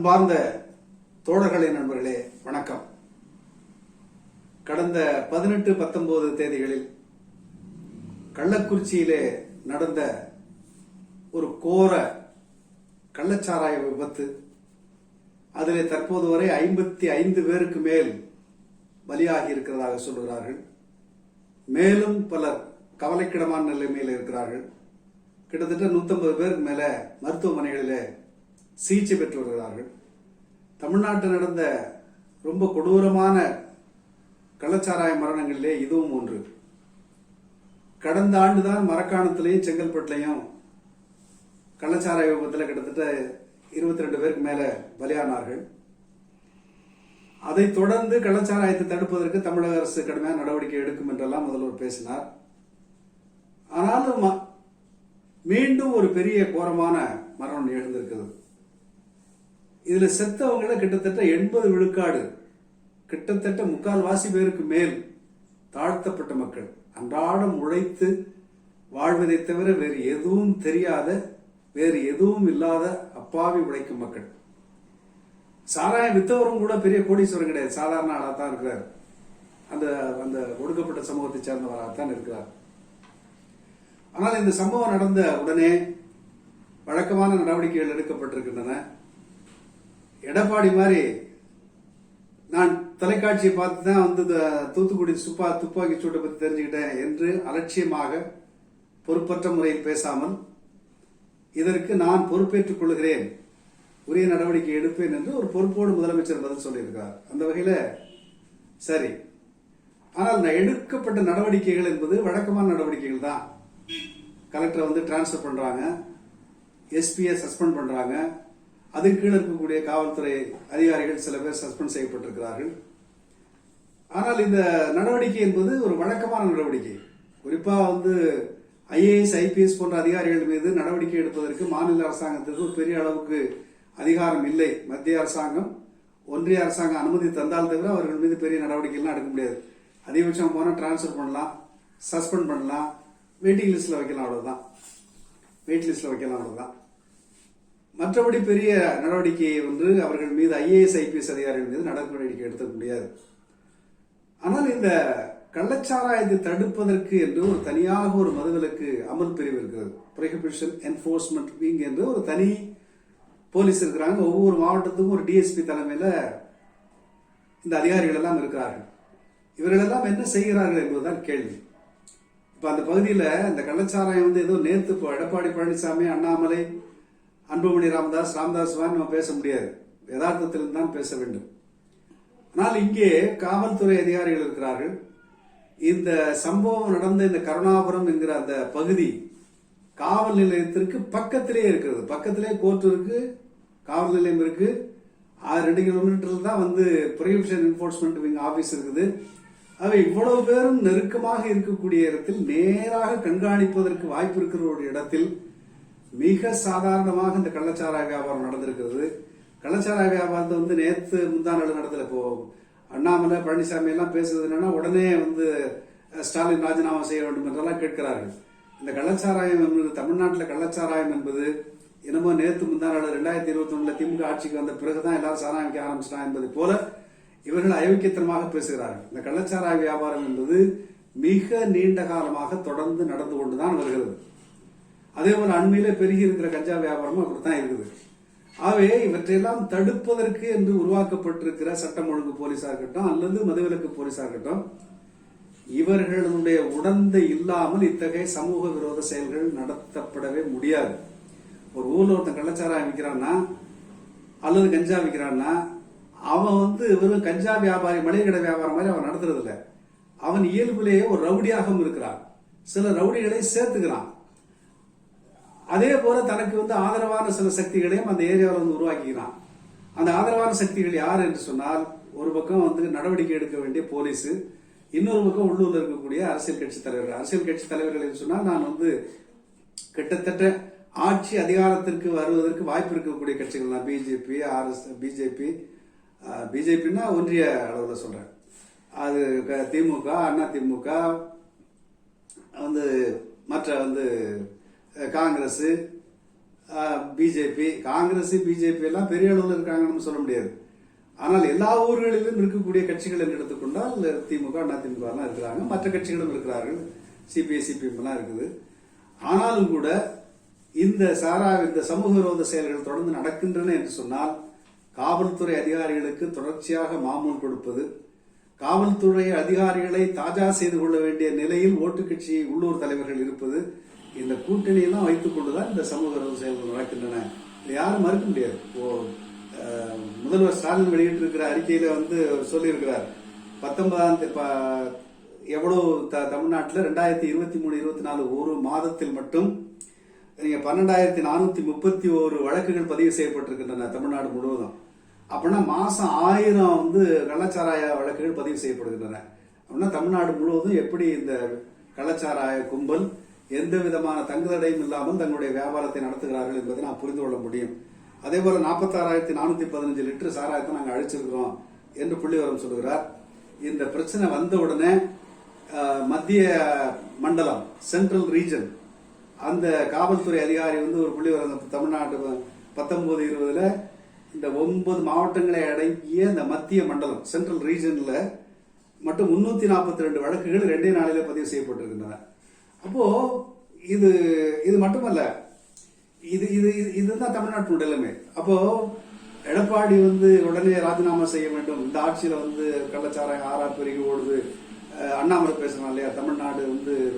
அன்பார்ந்த தோழர்களே நண்பர்களே வணக்கம். கடந்த பதினெட்டு பத்தொன்பது தேதிகளில் கள்ளக்குறிச்சியிலே நடந்த ஒரு கோர கள்ளச்சாராய விபத்து அதிலே தற்போது வரை ஐம்பத்தி ஐந்து பேருக்கு மேல் பலியாகி இருக்கிறதாக சொல்கிறார்கள் மேலும் பலர் கவலைக்கிடமான நிலைமையில் இருக்கிறார்கள். கிட்டத்தட்ட 150 பேருக்கு மேலே மருத்துவமனைகளில் சிகிச்சை பெற்று வருகிறார்கள். தமிழ்நாட்டில் நடந்த ரொம்ப கொடூரமான கள்ளச்சாராய மரணங்களிலே இதுவும் ஒன்று. கடந்த ஆண்டு தான் மரக்காணத்திலையும் செங்கல்பட்டுலையும் கள்ளச்சாராய விபத்தில் கிட்டத்தட்ட இருபத்தி ரெண்டு பேருக்கு மேலே பலியானார்கள். அதைத் தொடர்ந்து கள்ளச்சாராயத்தை தடுப்பதற்கு தமிழக அரசு கடுமையான நடவடிக்கை எடுக்கும் என்றெல்லாம் முதல்வர் பேசினார். ஆனாலும் ம- மீண்டும் ஒரு பெரிய கோரமான மரணம் நிகழ்ந்திருக்கிறது. இதில் செத்தவங்கள கிட்டத்தட்ட எண்பது விழுக்காடு கிட்டத்தட்ட முக்கால்வாசி பேருக்கு மேல் தாழ்த்தப்பட்ட மக்கள். அன்றாடம் உழைத்து வாழ்வதை தவிர வேறு எதுவும் தெரியாத வேறு எதுவும் இல்லாத அப்பாவி உழைக்கும் மக்கள். சாராயம் வித்தவரும் கூட பெரிய கோடீஸ்வரன் கிடையாது. சாதாரண ஆளாக தான் இருக்கிறார். அந்த அந்த ஒடுக்கப்பட்ட சமூகத்தை சேர்ந்தவராக தான் இருக்கிறார். ஆனால் இந்த சம்பவம் நடந்த உடனே வழக்கமான நடவடிக்கைகள் எடுக்கப்பட்டிருக்கின்றன. எடப்பாடி மாதிரி நான் தொலைக்காட்சியை பார்த்து தான் வந்து இந்த தூத்துக்குடி சுப்பா துப்பாக்கி சூட்டை பற்றி தெரிஞ்சுக்கிட்டேன் என்று அலட்சியமாக பொறுப்பற்ற முறையில் பேசாமல் இதற்கு நான் பொறுப்பேற்றுக் கொள்கிறேன் உரிய நடவடிக்கை எடுப்பேன் என்று ஒரு பொறுப்போடு முதலமைச்சர் பதில் சொல்லியிருக்கார். அந்த வகையில் சரி. ஆனால் நான் எடுக்கப்பட்ட நடவடிக்கைகள் என்பது வழக்கமான நடவடிக்கைகள் தான். கலெக்டரை வந்து டிரான்ஸ்ஃபர் பண்ணுறாங்க எஸ்பியை சஸ்பெண்ட் பண்ணுறாங்க அதுக்கு கீழே இருக்கக்கூடிய காவல்துறை அதிகாரிகள் சில பேர் சஸ்பெண்ட் செய்யப்பட்டிருக்கிறார்கள். ஆனால் இந்த நடவடிக்கை என்பது ஒரு வழக்கமான நடவடிக்கை. குறிப்பாக வந்து ஐஏஎஸ் ஐபிஎஸ் போன்ற அதிகாரிகள் மீது நடவடிக்கை எடுப்பதற்கு மாநில அரசாங்கத்திற்கு ஒரு பெரிய அளவுக்கு அதிகாரம் இல்லை. மத்திய அரசாங்கம் ஒன்றிய அரசாங்கம் அனுமதி தந்தால் தவிர அவர்கள் மீது பெரிய நடவடிக்கைலாம் எடுக்க முடியாது. அதிகபட்சம் போனால் டிரான்ஸ்ஃபர் பண்ணலாம் சஸ்பெண்ட் பண்ணலாம் வெயிட்டிங் லிஸ்ட்டில் வைக்கலாம் அவ்வளோதான் வெயிட் லிஸ்ட்டில் வைக்கலாம் அவ்வளோதான் மற்றபடி பெரிய நடவடிக்கையை வந்து அவர்கள் மீது ஐஏஎஸ் ஐபிஎஸ் அதிகாரிகள் மீது நடவடிக்கை எடுத்துக்க முடியாது. ஆனால் இந்த கள்ளச்சாராயத்தை தடுப்பதற்கு என்று ஒரு தனியாக ஒரு மதுவிலக்கு அமல் பிரிவு இருக்கிறது. ப்ரொஹிபிஷன் என்ஃபோர்ஸ்மெண்ட் விங் என்று ஒரு தனி போலீஸ் இருக்கிறாங்க. ஒவ்வொரு மாவட்டத்துக்கும் ஒரு டிஎஸ்பி தலைமையில் இந்த அதிகாரிகள் எல்லாம் இருக்கிறார்கள். இவர்கள் எல்லாம் என்ன செய்கிறார்கள் என்பதுதான் கேள்வி. இப்போ அந்த பகுதியில் இந்த கள்ளச்சாராயம் வந்து ஏதோ நேற்று இப்போ எடப்பாடி பழனிசாமி அண்ணாமலை அன்புமணி ராமதாஸ் ராமதாஸ் நம்ம பேச முடியாது. யதார்த்தத்திலிருந்து தான் பேச வேண்டும். ஆனால் இங்கே காவல்துறை அதிகாரிகள் இருக்கிறார்கள். இந்த சம்பவம் நடந்த இந்த கருணாபுரம் என்கிற அந்த பகுதி காவல் நிலையத்திற்கு பக்கத்திலே இருக்கிறது. பக்கத்திலே கோர்ட் இருக்கு காவல் நிலையம் இருக்கு. ரெண்டு கிலோமீட்டர்ல தான் வந்து ப்ரொஹிபிஷன் என்ஃபோர்ஸ்மெண்ட் விங் ஆஃபீஸ் இருக்குது. அவை இவ்வளவு பேரும் நெருக்கமாக இருக்கக்கூடிய இடத்தில் நேராக கண்காணிப்பதற்கு வாய்ப்பு இருக்கிற ஒரு இடத்தில் மிக சாதாரணமாக இந்த கள்ளச்சாராய வியாபாரம் நடந்திருக்கிறது. கள்ளச்சாராய வியாபாரத்தை வந்து நேற்று முந்தா நாள் நடந்தல இப்போ அண்ணாமலை பழனிசாமி எல்லாம் பேசுறது என்னன்னா உடனே வந்து ஸ்டாலின் ராஜினாமா செய்ய வேண்டும் என்றெல்லாம் கேட்கிறார்கள். இந்த கள்ளச்சாராயம் என்பது தமிழ்நாட்டில் கள்ளச்சாராயம் என்பது என்னமோ நேற்று முந்தா நாள் ரெண்டாயிரத்தி இருபத்தி ஒண்ணுல திமுக ஆட்சிக்கு வந்த பிறகுதான் எல்லாரும் சாராயம் விற்க ஆரம்பிச்சிட்டாங்க என்பது போல இவர்கள் அயோக்கியத்தனமாக பேசுகிறார்கள். இந்த கள்ளச்சாராய வியாபாரம் என்பது மிக நீண்ட காலமாக தொடர்ந்து நடந்து கொண்டுதான் வருகிறது. அதே போல அண்மையில பெருகி இருக்கிற கஞ்சா வியாபாரமும் அப்படித்தான் இருக்குது. ஆகவே இவற்றையெல்லாம் தடுப்பதற்கு என்று உருவாக்கப்பட்டிருக்கிற சட்டம் ஒழுங்கு போலீஸாக இருக்கட்டும் அல்லது மதுவிலக்கு போலீஸாக இருக்கட்டும் இவர்களுடைய உடந்தை இல்லாமல் இத்தகைய சமூக விரோத செயல்கள் நடத்தப்படவே முடியாது. ஒரு ஊர்ல ஒருத்தன் கள்ளச்சாராயம் விற்கிறான்னா அல்லது கஞ்சா விற்கிறான்னா அவன் வந்து வெறும் கஞ்சா வியாபாரி மளிகை கடை வியாபாரம் மாதிரி அவன் நடத்துறது அவன் இயல்புலேயே ஒரு ரவுடியாகவும் இருக்கிறான். சில ரவுடிகளை சேர்த்துக்கிறான். அதே போல தனக்கு வந்து ஆதரவான சில சக்திகளையும் அந்த ஏரியாவில் வந்து உருவாக்கிக்கிறான். அந்த ஆதரவான சக்திகள் யார் என்று சொன்னால் ஒரு பக்கம் வந்து நடவடிக்கை எடுக்க வேண்டிய போலீஸ் இன்னொரு பக்கம் உள்ளூர்ல இருக்கக்கூடிய அரசியல் கட்சி தலைவர்கள். அரசியல் கட்சி தலைவர்கள் என்று சொன்னால் நான் வந்து கிட்டத்தட்ட ஆட்சி அதிகாரத்திற்கு வருவதற்கு வாய்ப்பு இருக்கக்கூடிய கட்சிகள் தான். பிஜேபி ஆர்எஸ் பிஜேபி பிஜேபின்னா ஒன்றிய அளவில் சொல்றேன். அது க- திமுக அண்ணா திமுக வந்து மற்ற வந்து காங்கிரஸ் பிஜேபி காங்கிரஸ் பிஜேபி எல்லாம் பெரிய அளவில் இருக்காங்கன்னு சொல்ல முடியாது. ஆனால் எல்லா ஊர்களிலும் இருக்கக்கூடிய கட்சிகள் என்று எடுத்துக்கொண்டால் திமுக அதிமுக எல்லாம் இருக்கிறாங்க. மற்ற கட்சிகளும் இருக்கிறார்கள். சிபிஐ சிபிஎம் எல்லாம் இருக்குது. ஆனாலும் கூட இந்த சாரா இந்த சமூக விரோத செயல்கள் தொடர்ந்து நடக்கின்றன என்று சொன்னால் காவல்துறை அதிகாரிகளுக்கு தொடர்ச்சியாக மாமூல் கொடுப்பது காவல்துறை அதிகாரிகளை தாஜா செய்து கொள்ள வேண்டிய நிலையில் ஓட்டு கட்சி உள்ளூர் தலைவர்கள் இருப்பது இந்த கூட்டணியெல்லாம் வைத்துக் கொண்டுதான் இந்த சமூக விரோத செயல்கள் நடக்கின்றன. இதை யாரும் மறுக்க முடியாது. ஓ முதல்வர் ஸ்டாலின் வெளியிட்டிருக்கிற அறிக்கையில வந்து அவர் சொல்லியிருக்கிறார். பத்தொன்பதாம் தே- ப- எவ்வளவு த- தமிழ்நாட்டில் ரெண்டாயிரத்தி இருபத்தி மூணு இருபத்தி நாலு ஒரு மாதத்தில் மட்டும் நீங்கள் பன்னெண்டாயிரத்தி நானூற்றி முப்பத்தி ஒரு வழக்குகள் பதிவு செய்யப்பட்டிருக்கின்றன தமிழ்நாடு முழுவதும். அப்படின்னா மாதம் ஆயிரம் வந்து கள்ளச்சாராய வழக்குகள் பதிவு செய்யப்படுகின்றன. அப்படின்னா தமிழ்நாடு முழுவதும் எப்படி இந்த கள்ளச்சாராய கும்பல் எந்த விதமான தங்குதடையும் இல்லாமல் தங்களுடைய வியாபாரத்தை நடத்துகிறார்கள் என்பதை நாம் புரிந்து கொள்ள முடியும். அதே போல நாற்பத்தாறாயிரத்தி நானூத்தி பதினஞ்சு லிட்டர் சாராயத்தை நாங்கள் அழிச்சிருக்கிறோம் என்று புள்ளிவரம் சொல்கிறார் இந்த பிரச்சனை வந்த உடனே மத்திய மண்டலம் சென்ட்ரல் ரீஜன் அந்த காவல்துறை அதிகாரி வந்து ஒரு புள்ளிவரம் தமிழ்நாட்டு பத்தொன்பது இருபதுல இந்த ஒன்பது மாவட்டங்களை அடங்கிய இந்த மத்திய மண்டலம் சென்ட்ரல் ரீஜன்ல மட்டும் முன்னூத்தி நாற்பத்தி ரெண்டு வழக்குகள் ரெண்டே நாளிலே பதிவு செய்யப்பட்டிருக்கின்றன. அப்போ இது இது மட்டுமல்ல. இது இது இது- இதுதான் தமிழ்நாட்டு நிலைமை. அப்போ எடப்பாடி வந்து உடனே ராஜினாமா செய்ய வேண்டும். இந்த ஆட்சியில வந்து கள்ளச்சாராயம் ஆறா பெருகி ஓடுது. அண்ணாமலை பேசுறான் இல்லையா? தமிழ்நாடு வந்து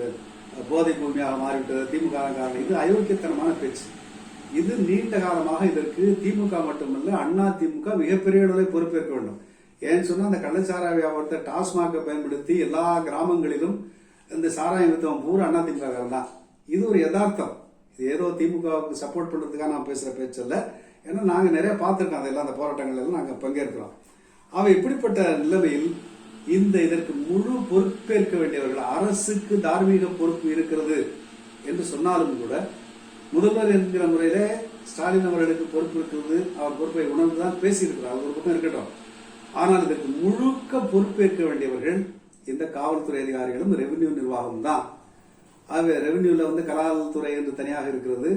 போதை பூமியாக மாறிவிட்டது. திமுக காரணம். இது அயோக்கியத்தனமான பேச்சு. இது நீண்ட காலமாக இதற்கு திமுக மட்டுமல்ல அண்ணா திமுக மிகப்பெரிய அளவில் பொறுப்பேற்க வேண்டும். ஏன்னு சொன்னா அந்த கள்ளச்சாராய வியாபாரத்தை டாஸ்மாக பயன்படுத்தி எல்லா கிராமங்களிலும் இந்த சாராயம் வித்தவன் பூரா அண்ணா திமுக தான். இது ஒரு யதார்த்தம். இது ஏதோ திமுகவுக்கு சப்போர்ட் பண்ணுறதுக்காக நான் பேசுகிற பேச்சல்ல ஏன்னா நாங்கள் நிறைய பார்த்துருக்கோம் அதெல்லாம் அந்த போராட்டங்கள் எல்லாம் நாங்கள் பங்கேற்கிறோம். அவ இப்படிப்பட்ட நிலைமையில் இந்த இதற்கு முழு பொறுப்பேற்க வேண்டியவர்கள் அரசுக்கு தார்மீக பொறுப்பு இருக்கிறது என்று சொன்னாலும் கூட முதல்வர் என்கிற முறையில ஸ்டாலின் அவர்களுக்கு பொறுப்பு இருக்கிறது. அவர் பொறுப்பை உணர்ந்துதான் பேசியிருக்கிறார். அது ஒரு பக்கம் இருக்கட்டும். ஆனால் இதற்கு முழுக்க பொறுப்பேற்க வேண்டியவர்கள் இந்த காவல்துறை அதிகாரிகளும் ரெவென்யூ நிர்வாகம் தான். ஆகவே ரெவென்யூவில் வந்து கலால்துறை என்று தனியாக இருக்கிறது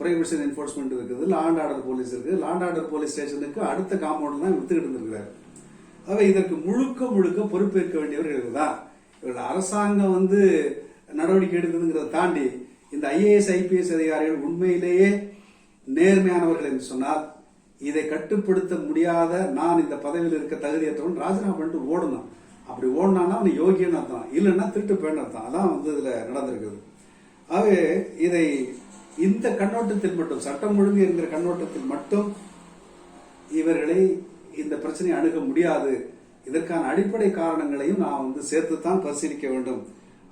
ப்ரைவேஷன் என்ஃபோர்ஸ்மெண்ட் இருக்குது லாண்ட் ஆர்டர் போலீஸ் இருக்குது லாண்ட் ஆர்டர் போலீஸ் ஸ்டேஷனுக்கு அடுத்த காம்பவுண்ட் தான் வித்துக்கிட்டு இருந்திருக்கிறார். ஆகவே இதற்கு முழுக்க முழுக்க பொறுப்பேற்க வேண்டியவர்கள் இவர்தான். இவர்கள் அரசாங்கம் வந்து நடவடிக்கை எடுக்குதுங்கிறத தாண்டி இந்த ஐஏஎஸ் ஐபிஎஸ் அதிகாரிகள் உண்மையிலேயே நேர்மையானவர்கள் என்று சொன்னால் இதை கட்டுப்படுத்த முடியாத நான் இந்த பதவியில் இருக்க தகுதியற்றவன் ராஜினாமா பண்ணிட்டு ஓடணும். அப்படி ஓடினான்னா அவன் யோகியன்னு அர்த்தம் இல்லைன்னா திருட்டு பேன்னு அர்த்தம் அதான் வந்து இதில் நடந்திருக்குது. ஆகவே இதை இந்த கண்ணோட்டத்தில் மட்டும் சட்டம் ஒழுங்கு என்கிற கண்ணோட்டத்தில் மட்டும் இவர்களை இந்த பிரச்சனையை அணுக முடியாது. இதற்கான அடிப்படை காரணங்களையும் நான் வந்து சேர்த்துத்தான் பரிசீலிக்க வேண்டும்.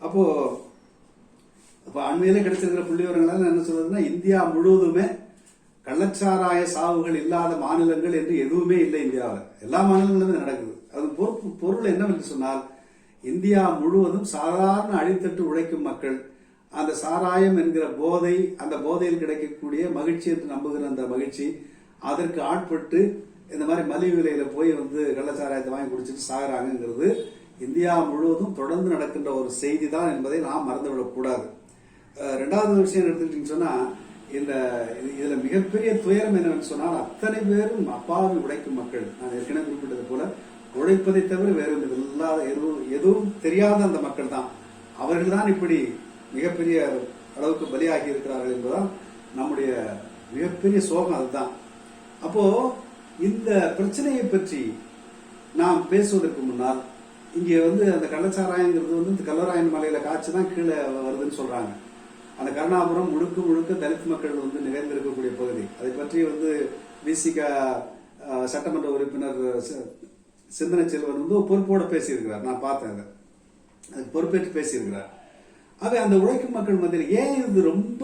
அப்போ இப்போ அண்மையில கிடைச்சிருக்கிற புள்ளி என்ன சொல்றதுன்னா இந்தியா முழுவதுமே கள்ளச்சாராய சாவுகள் இல்லாத மாநிலங்கள் என்று எதுவுமே இல்லை இந்தியாவில். எல்லா மாநிலங்களுமே நடக்குது. அது பொறுப்பு பொருள் என்னவென்று சொன்னால் இந்தியா முழுவதும் சாதாரண அடித்தட்டு உழைக்கும் மக்கள் அந்த சாராயம் என்கிற போதை அந்த போதையில் கிடைக்கக்கூடிய மகிழ்ச்சி என்று நம்புகிற அந்த மகிழ்ச்சி அதற்கு ஆட்பட்டு இந்த மாதிரி மலிவு விலையில போய் வந்து கள்ளச்சாராயத்தை வாங்கி குடிச்சிட்டு சாகிறாங்கிறது இந்தியா முழுவதும் தொடர்ந்து நடக்கின்ற ஒரு செய்தி தான் என்பதை நாம் மறந்துவிடக்கூடாது ரெண்டாவது விஷயம் எடுத்துக்கிட்டீங்கன்னு சொன்னா இந்த இது- இதுல மிகப்பெரிய துயரம் என்னவென்னு சொன்னால் அத்தனை பேரும் அப்பாவி உழைக்கும் மக்கள். நான் ஏற்கனவே குறிப்பிட்டது போல உழைப்பதை தவிர வேறு இல்லாத எதுவும் எதுவும் தெரியாத அந்த மக்கள் தான் அவர்கள் தான் இப்படி மிகப்பெரிய அளவுக்கு பலியாகி இருக்கிறார்கள் என்பதுதான் நம்முடைய மிகப்பெரிய சோகம் அதுதான். அப்போ இந்த பிரச்சனையை பற்றி நாம் பேசுவதற்கு முன்னால் இங்கே வந்து அந்த கள்ளச்சாராயங்கிறது வந்து இந்த கல்லராயன் மலையில காய்ச்சி தான் கீழே வருதுன்னு சொல்றாங்க. அந்த கருணாபுரம் முழுக்க முழுக்க தலித் மக்கள் வந்து நிறைந்திருக்கக்கூடிய பகுதி. அதை பற்றி வந்து விசிக சட்டமன்ற உறுப்பினர் சிந்தனை செல்வன் வந்து ஒரு பொறுப்போட பேசியிருக்கிறார். நான் பார்த்தேன் அதை. அதுக்கு பொறுப்பேற்று பேசியிருக்கிறார். அது அந்த உழைக்கும் மக்கள் மத்தியில் ஏன் இது ரொம்ப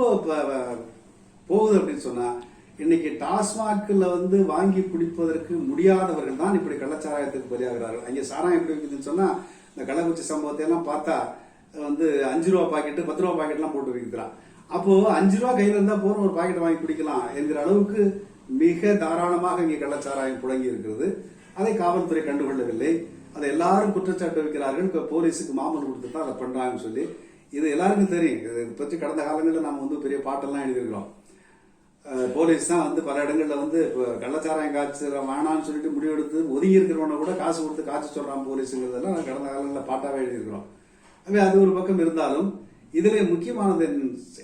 போகுது அப்படின்னு சொன்னால் இன்னைக்கு டாஸ்மாகில் வந்து வாங்கி குடிப்பதற்கு முடியாதவர்கள் தான் இப்படி கள்ளச்சாராயத்துக்கு பலியாகிறார்கள். அங்கே சாராயம் எப்படி இருக்குதுன்னு சொன்னால் இந்த கள்ளக்குறிச்சி சம்பவத்தை எல்லாம் பார்த்தா வந்து அஞ்சு ரூபா பாக்கெட்டு பத்து ரூபா பாக்கெட்லாம் போட்டு விற்கிறான். அப்போ அஞ்சு ரூபா கையில் இருந்தால் போகிற ஒரு பாக்கெட் வாங்கி குடிக்கலாம் என்கிற அளவுக்கு மிக தாராளமாக இங்கே கள்ளச்சாராயம் புழங்கி இருக்கிறது. அதை காவல்துறை கண்டுகொள்ளவில்லை. அதை எல்லாரும் குற்றச்சாட்டு வைக்கிறார்கள். இப்போ போலீஸுக்கு மாமூல் கொடுத்து தான் அதை பண்ணுறாங்கன்னு சொல்லி. இது எல்லாருக்கும் தெரியும். இதை பற்றி கடந்த காலங்களில் நாம் வந்து பெரிய பாட்டெல்லாம் எழுதியிருக்கிறோம். போலீஸ் தான் வந்து பல இடங்களில் வந்து இப்போ கள்ளச்சாராயம் காய்ச்சி வேணாம்னு சொல்லிட்டு முடிவெடுத்து ஒதுங்கி இருக்கிறவனை கூட காசு கொடுத்து காய்ச்சி சொல்கிறான் போலீஸுங்கிறதெல்லாம் நான் கடந்த காலங்களில் பாட்டாகவே எழுதியிருக்கிறோம். ஆகவே அது ஒரு பக்கம் இருந்தாலும் இதில் முக்கியமானது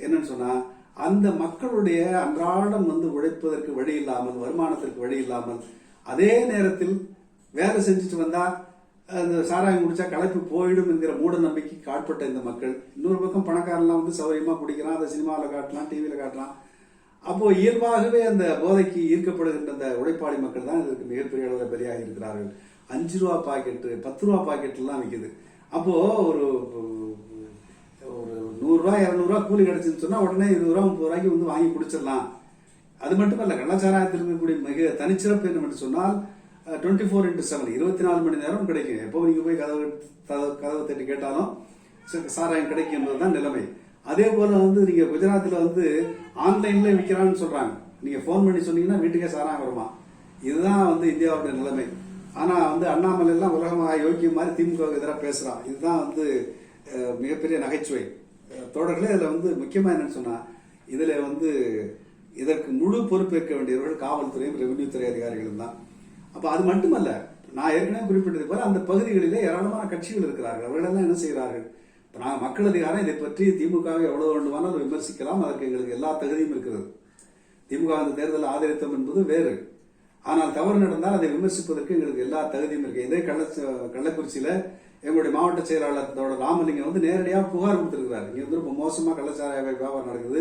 என்னன்னு சொன்னால் அந்த மக்களுடைய அன்றாடம் வந்து உழைப்பதற்கு வழி இல்லாமல் வருமானத்திற்கு வழி இல்லாமல் அதே நேரத்தில் வேலை செஞ்சுட்டு வந்தால் அந்த சாராயம் குடிச்சா களைப்பு போயிடும் என்கிற மூட நம்பிக்கைக்கு ஆட்பட்ட இந்த மக்கள். இன்னொரு பக்கம் பணக்காரன்லாம் வந்து சௌகரியமா குடிக்கிறான் அதை சினிமாவில் காட்டலாம் டிவியில் காட்டலாம். அப்போ இயல்பாகவே அந்த போதைக்கு ஈர்க்கப்படுகின்ற அந்த உழைப்பாளி மக்கள் தான் இதற்கு மிகப்பெரிய அளவில் பலியாக இருக்கிறார்கள். அஞ்சு ரூபா பாக்கெட்டு பத்து ரூபா பாக்கெட்லாம் விற்கிது அப்போது அப்போ ஒரு ஒரு நூறுரூவா இரநூறுவா கூலி கிடைச்சுன்னு சொன்னால் உடனே இருபது ரூபா முப்பது ரூபாய்க்கு வந்து வாங்கி குடிச்சிடலாம். அது மட்டுமல்ல கள்ளச்சாராயத்தில் இருக்கக்கூடிய மிக தனிச்சிறப்பு என்னவென்று சொன்னால் டுவெண்ட்டி ஃபோர் இன்ட்டு செவன் இருபத்தி நாலு மணி நேரம் கிடைக்கும். எப்போ நீங்கள் போய் கதவு கதவை தட்டி கேட்டாலும் ச- சாராயம் கிடைக்கும் என்பதுதான் நிலைமை. அதே போல் வந்து நீங்கள் குஜராத்தில் வந்து ஆன்லைனில் விற்கிறான்னு சொல்கிறாங்க நீங்கள் ஃபோன் பண்ணி சொன்னீங்கன்னா வீட்டுக்கே சாராயம் வருமா? இதுதான் வந்து இந்தியாவுடைய நிலைமை. ஆனால் வந்து அண்ணாமலை எல்லாம் உலகமாக யோக்கியம் மாதிரி திமுக எதிராக பேசுகிறான் இதுதான் வந்து மிகப்பெரிய நகைச்சுவை. அஹ், தோழர்களே வந்து முக்கியமாக என்னன்னு சொன்னால் இதில் வந்து இதற்கு முழு பொறுப்பேற்க வேண்டியவர்கள் காவல்துறையும் ரெவென்யூ துறை அதிகாரிகளும் தான். அப்ப அது மட்டுமல்ல நான் ஏற்கனவே குறிப்பிட்டது போல அந்த பகுதிகளிலே ஏராளமான கட்சிகள் இருக்கிறார்கள். அவர்களெல்லாம் என்ன செய்கிறார்கள்? இப்போ நான் மக்கள் அதிகாரம் இதை பற்றி திமுகவை எவ்வளோ வேண்டுமானாலும் விமர்சிக்கலாம். அதற்கு எங்களுக்கு எல்லா தகுதியும் இருக்கிறது. திமுக அந்த தேர்தலை ஆதரித்தோம் என்பது வேறு. ஆனால் தவறு நடந்தால் அதை விமர்சிப்பதற்கு எங்களுக்கு எல்லா தகுதியும் இருக்கு. இதே கள்ள கள்ளக்குறிச்சியில் எங்களுடைய மாவட்ட செயலாளர் ராமலிங்கம் வந்து நேரடியாக புகார் கொடுத்துருக்கிறார். இங்கே வந்து ரொம்ப மோசமாக கள்ளச்சாராய வியாபாரம் நடக்குது.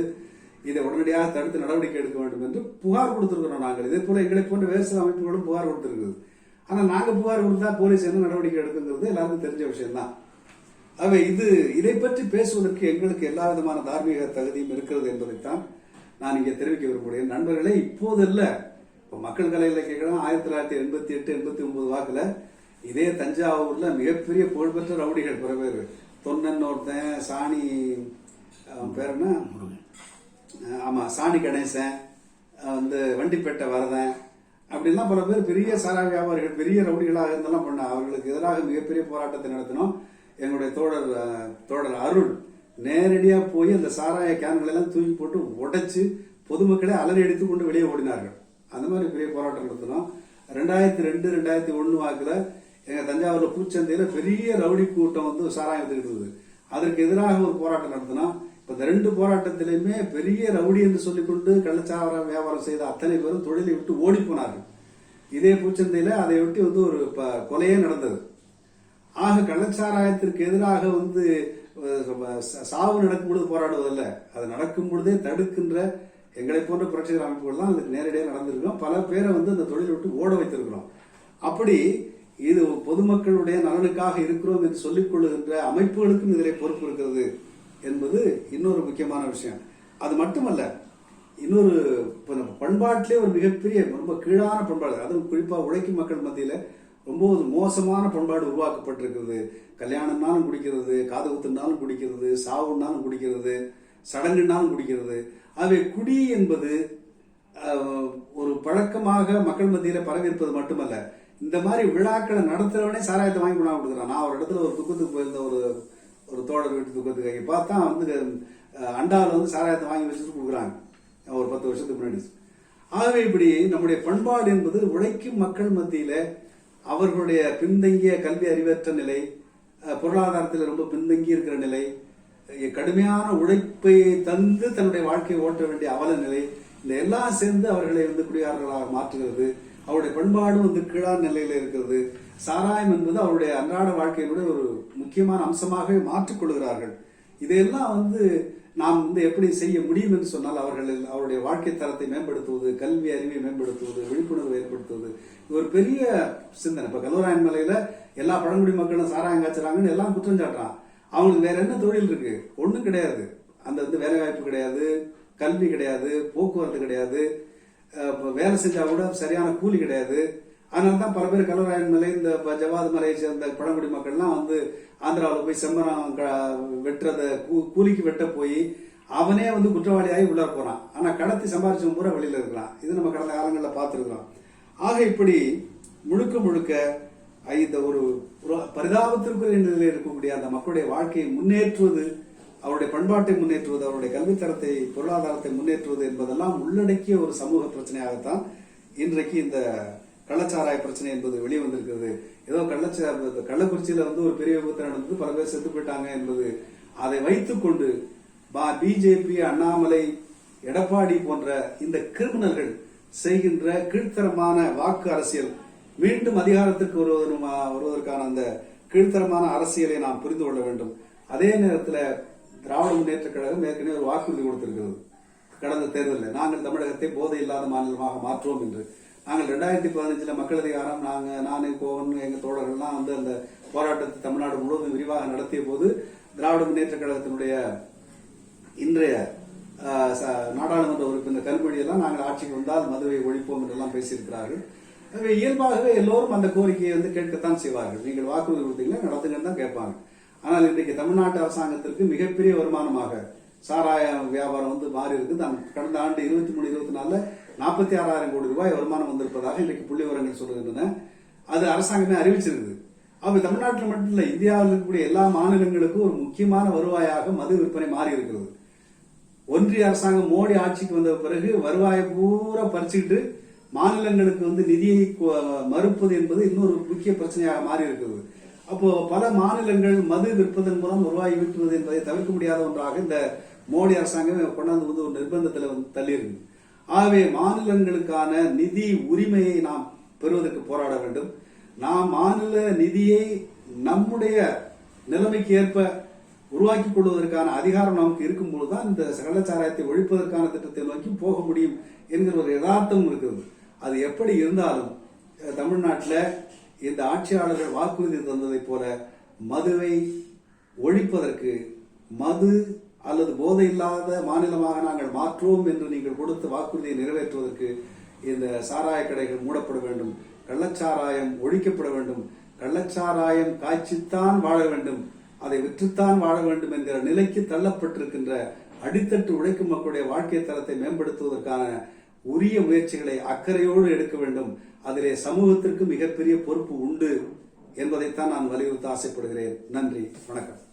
இதை உடனடியாக தடுத்து நடவடிக்கை எடுக்க வேண்டும் என்று புகார் கொடுத்துருக்கிறோம் நாங்கள். இதே போல எங்களை போன்ற வேறு சில அமைப்புகளும் புகார் கொடுத்துருக்குது ஆனால் நாங்கள் புகார் கொடுத்தா போலீஸ் என்ன நடவடிக்கை எடுக்குங்கிறது எல்லாருக்கும் தெரிஞ்ச விஷயம்தான். ஆகவே இது இதை பற்றி பேசுவதற்கு எங்களுக்கு எல்லா விதமான தார்மீக தகுதியும் இருக்கிறது என்பதைத்தான் நான் இங்கே தெரிவிக்க விரும்புகிறேன். நண்பர்களே இப்போது இல்லை இப்போ மக்கள் கலை கேட்கலாம் ஆயிரத்தி தொள்ளாயிரத்தி எண்பத்தி எட்டு எண்பத்தி ஒன்பது வாக்கில் இதே தஞ்சாவூர்ல மிகப்பெரிய புகழ்பெற்ற ரவுடிகள் பிற பேர் தொன்னன் ஒருத்தன் சாணி அவன் பேர் என்ன? ஆமாம் சாணி கணேசன் வந்து வண்டிப்பேட்டை வரதன் அப்படிலாம் பல பேர் பெரிய சாரா வியாபாரிகள் பெரிய ரவுடிகளாக இருந்தெல்லாம் பண்ண அவர்களுக்கு எதிராக மிகப்பெரிய போராட்டத்தை நடத்தினோம். எங்களுடைய தோழர் தோழர் அருள் நேரடியாக போய் அந்த சாராய கேன்களை எல்லாம் தூக்கி போட்டு உடைச்சு பொதுமக்களை அலறி எடுத்து கொண்டு வெளியே ஓடினார்கள். அந்த மாதிரி பெரிய போராட்டம் நடத்தினோம். ரெண்டாயிரத்தி ரெண்டு ரெண்டாயிரத்தி ஒன்று வாக்கில் எங்கள் தஞ்சாவூரில் பூச்சந்தையில் பெரிய ரவுடி கூட்டம் வந்து சாராயம் எடுத்துக்கிட்டு இருந்தது அதற்கு எதிராக ஒரு போராட்டம் நடத்தினோம். இப்ப இந்த ரெண்டு போராட்டத்திலையுமே பெரிய ரவுடி என்று சொல்லிக்கொண்டு கள்ளச்சாவரம் வியாபாரம் செய்த அத்தனை பேரும் தொழிலை விட்டு ஓடி போனார்கள். இதே பூச்சந்தையில அதை ஒட்டி வந்து ஒரு ப- கொலையே நடந்தது. ஆக கள்ளச்சாராயத்திற்கு எதிராக வந்து சாவு நடக்கும் பொழுது போராடுவதல்ல. அது நடக்கும் பொழுதே தடுக்கின்ற எங்களை போன்ற புரட்சிகர அமைப்புகள் தான் அதுக்கு நேரடியாக நடந்திருக்கோம். பல பேரை வந்து அந்த தொழிலை விட்டு ஓட வைத்திருக்கிறோம். அப்படி இது பொதுமக்களுடைய நலனுக்காக இருக்கிறோம் என்று சொல்லிக் கொள்ளுகின்ற அமைப்புகளுக்கும் இதிலே பொறுப்பு இருக்கிறது. என்பது இன்னொரு முக்கியமான விஷயம். அது மட்டுமல்ல இன்னொரு இப்போ நம்ம பண்பாட்டிலே ஒரு மிகப்பெரிய ரொம்ப கீழான பண்பாடு அதுவும் குறிப்பாக உழைக்கும் மக்கள் மத்தியில் ரொம்ப ஒரு மோசமான பண்பாடு உருவாக்கப்பட்டிருக்கிறது. கல்யாணம்னாலும் குடிக்கிறது காது குத்துனாலும் குடிக்கிறது சாவுனாலும் குடிக்கிறது சடங்குனாலும் குடிக்கிறது. ஆகவே குடி என்பது ஒரு பழக்கமாக மக்கள் மத்தியில் பரவிருப்பது மட்டுமல்ல இந்த மாதிரி விழாக்களை நடத்துறவனே சாராயத்தை வாங்கி கொண்டாந்து கொடுக்குறான் நான் ஒரு இடத்துல ஒரு துக்கத்துக்கு போயிருந்த ஒரு ஒரு தோழர் வீட்டு துக்கத்துக்கு பார்த்தா வந்து அண்டாவில் வந்து சாராயத்தை வாங்கி வச்சுட்டு கொடுக்குறாங்க. ஒரு பத்து வருஷத்துக்கு முன்னாடி. ஆகவே இப்படி நம்முடைய பண்பாடு என்பது உழைக்கும் மக்கள் மத்தியில் அவர்களுடைய பின்தங்கிய கல்வி அறிவற்ற நிலை பொருளாதாரத்தில் ரொம்ப பின்தங்கி இருக்கிற நிலை கடுமையான உழைப்பை தந்து தன்னுடைய வாழ்க்கையை ஓட்ட வேண்டிய அவல நிலை இந்த எல்லாம் சேர்ந்து அவர்களை வந்து குடியாரர்களாக மாற்றுகிறது. அவருடைய பண்பாடும் வந்து கீழான நிலையில் இருக்கிறது. சாராயம் என்பது அவருடைய அன்றாட வாழ்க்கையினுடைய ஒரு முக்கியமான அம்சமாகவே மாற்றிக்கொள்கிறார்கள் இதையெல்லாம் வந்து நாம் வந்து எப்படி செய்ய முடியும் என்று சொன்னால் அவர்களில் அவருடைய வாழ்க்கை தரத்தை மேம்படுத்துவது கல்வி அறிவை மேம்படுத்துவது விழிப்புணர்வு ஏற்படுத்துவது இது ஒரு பெரிய சிந்தனை. இப்போ கல்லூராயன் மலையில எல்லா பழங்குடி மக்களும் சாராயம் காய்ச்சறாங்கன்னு எல்லாம் குற்றம் சாட்டுறான். அவங்களுக்கு வேற என்ன தொழில் இருக்கு? ஒன்றும் கிடையாது. அந்த வந்து வேலை வாய்ப்பு கிடையாது கல்வி கிடையாது போக்குவரத்து கிடையாது வேலை செஞ்சால் கூட சரியான கூலி கிடையாது. அதனால தான் பல பேர் கலராயன் மலை இந்த ப- ஜவாது மலையை சேர்ந்த பழங்குடி மக்கள்லாம் வந்து ஆந்திராவில் போய் செம்மரம் க- வெட்டுறத கூ- கூலிக்கு வெட்ட போய் அவனே வந்து குற்றவாளியாகி உள்ளே போகிறான் ஆனால் கடத்தி சம்பாரிச்சவன் பூரா வெளியில் இருக்கிறான். இது நம்ம கடந்த காலங்களில் பார்த்துருக்குறோம். ஆக இப்படி முழுக்க முழுக்க இந்த ஒரு ஒரு பரிதாபத்திற்குரிய நிலையில் இருக்கக்கூடிய அந்த மக்களுடைய வாழ்க்கையை முன்னேற்றுவது அவருடைய பண்பாட்டை முன்னேற்றுவது அவருடைய கல்வித்தரத்தை பொருளாதாரத்தை முன்னேற்றுவது என்பதெல்லாம் உள்ளடக்கிய ஒரு சமூக பிரச்சனையாகத்தான் இன்றைக்கு இந்த கள்ளச்சாராய பிரச்சனை என்பது வெளிவந்திருக்கிறது ஏதோ கள்ளச்சா கள்ளக்குறிச்சியில வந்து ஒரு பெரிய விபத்து நடந்தது பல பேர் செத்து போயிட்டாங்க என்பது. அதை வைத்துக்கொண்டு பிஜேபி அண்ணாமலை எடப்பாடி போன்ற இந்த கிரிமினல்கள் செய்கின்ற கீழ்த்தரமான வாக்கு அரசியல் மீண்டும் அதிகாரத்திற்கு வருவதனுமா வருவதற்கான அந்த கீழ்த்தரமான அரசியலை நாம் புரிந்து கொள்ள வேண்டும். அதே நேரத்தில் திராவிட முன்னேற்ற கழகம் ஏற்கனவே ஒரு வாக்குறுதி கொடுத்திருக்கிறது. கடந்த தேர்தலில் நாங்கள் தமிழகத்தை போதை இல்லாத மாநிலமாக மாற்றுவோம் என்று. நாங்கள் ரெண்டாயிரத்தி பதினஞ்சில் மக்கள் அதிகாரம் நாங்கள் நான் கோவன் எங்கள் தோழர்கள்லாம் வந்து அந்த போராட்டத்தை தமிழ்நாடு முழுவதும் விரிவாக நடத்திய போது திராவிட முன்னேற்ற கழகத்தினுடைய இன்றைய ச- நாடாளுமன்ற உறுப்பினர் கல்மொழியெல்லாம் நாங்கள் ஆட்சிக்கு வந்தால் மதுவை ஒழிப்போம் என்றெல்லாம் பேசியிருக்கிறார்கள். எனவே இயல்பாகவே எல்லோரும் அந்த கோரிக்கையை வந்து கேட்கத்தான் செய்வார்கள். நீங்கள் வாக்குறுதி கொடுத்தீங்கன்னா நடத்துங்கன்னு தான் கேட்பாங்க. ஆனால் இன்றைக்கு தமிழ்நாட்டு அரசாங்கத்திற்கு மிகப்பெரிய வருமானமாக சாராய வியாபாரம் வந்து மாறி இருக்குது. கடந்த ஆண்டு இருபத்தி மூணு இருபத்தி நாலில் நாற்பத்தி ஆறாயிரம் கோடி ரூபாய் வருமானம் வந்திருப்பதாக இன்றைக்கு புள்ளி விவரங்கள் சொல்லுகின்றன. அது அரசாங்கமே அறிவிச்சிருக்குது. அப்போ தமிழ்நாட்டில் மட்டும் இல்லை இந்தியாவில் இருக்கக்கூடிய எல்லா மாநிலங்களுக்கும் ஒரு முக்கியமான வருவாயாக மது விற்பனை மாறி இருக்கிறது ஒன்றிய அரசாங்கம் மோடி ஆட்சிக்கு வந்த பிறகு வருவாயை பூரா பறிச்சுக்கிட்டு மாநிலங்களுக்கு வந்து நிதியை மறுப்பது என்பது இன்னொரு முக்கிய பிரச்சனையாக மாறி இருக்கிறது அப்போ பல மாநிலங்கள் மது விற்பதன் மூலம் வருவாய் ஈட்டுவது என்பதை தவிர்க்க முடியாத ஒன்றாக இந்த மோடி அரசாங்கம் கொண்டாந்து வந்து ஒரு நிர்பந்தத்தில் வந்து தள்ளியிருக்கு. ஆகவே மாநிலங்களுக்கான நிதி உரிமையை நாம் பெறுவதற்கு போராட வேண்டும். நாம் மாநில நிதியை நம்முடைய நிலைமைக்கு ஏற்ப உருவாக்கிக் கொள்வதற்கான அதிகாரம் நமக்கு இருக்கும் பொழுதுதான் இந்த கள்ளச்சாராயத்தை ஒழிப்பதற்கான திட்டத்தை நோக்கி போக முடியும் என்கிற ஒரு யதார்த்தம் இருக்கிறது. அது எப்படி இருந்தாலும் தமிழ்நாட்டில் இந்த ஆட்சியாளர்கள் வாக்குறுதி தந்ததைப் போல மதுவை ஒழிப்பதற்கு மது அல்லது போதை இல்லாத மாநிலமாக நாங்கள் மாற்றுவோம் என்று நீங்கள் கொடுத்த வாக்குறுதியை நிறைவேற்றுவதற்கு இந்த சாராய கடைகள் மூடப்பட வேண்டும். கள்ளச்சாராயம் ஒழிக்கப்பட வேண்டும். கள்ளச்சாராயம் காய்ச்சித்தான் வாழ வேண்டும். அதை விற்றுத்தான் வாழ வேண்டும் என்கிற நிலைக்கு தள்ளப்பட்டிருக்கின்ற அடித்தட்டு உழைக்கும் மக்களுடைய வாழ்க்கை தரத்தை மேம்படுத்துவதற்கான உரிய முயற்சிகளை அக்கறையோடு எடுக்க வேண்டும். அதிலே சமூகத்திற்கு மிகப்பெரிய பொறுப்பு உண்டு என்பதைத்தான் நான் வலியுறுத்த ஆசைப்படுகிறேன். நன்றி. வணக்கம்.